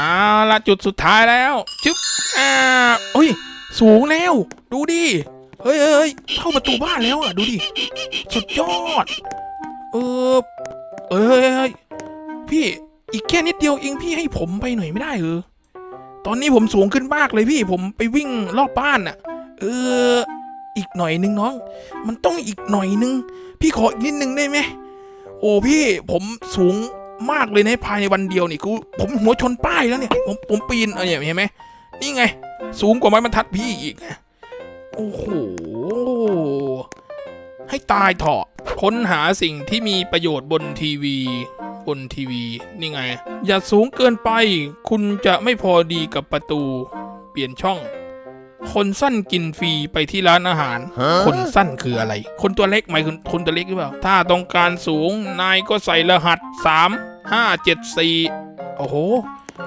เอาละจุดสุดท้ายแล้วชึบอ่าเฮ้ย สูงแล้ว ดูดิ เฮ้ยเฮ้ยเข้าประตูบ้านแล้วอะ ดูดิ สุดยอด เออเอ้ยเฮ้ยเฮ้ยพี่อีกแค่นิดเดียวเองพี่ให้ผมไปหน่อยไม่ได้เหรอตอนนี้ผมสูงขึ้นมากเลยพี่ผมไปวิ่งรอบบ้านอะ เออ อีกหน่อยนึงน้อง มันต้องอีกหน่อยนึง พี่ขออีกนิดนึงได้ไหมโอ้พี่ผมสูง มากเลยนะภายในวันเดียวนี่กูผมหัวชนป้ายแล้วเนี่ย ผมผมปีนเออเนี่ยเห็นไหมนี่ไง สูงกว่าไม้บรรทัดพี่อีกโอ้โหให้ตายเถอะค้นหาสิ่งที่มีประโยชน์บนทีวี บนทีวี นี่ไง อย่าสูงเกินไป คุณจะไม่พอดีกับประตู เปลี่ยนช่อง คนสั้นกินฟรีไปที่ร้านอาหาร คนสั้นคืออะไร คนตัวเล็กไหมายถึงคนตัวเล็กหรือเปล่า ถ้าต้องการสูงนายก็ใส่รหัส 3 5 7 4 โอ้โห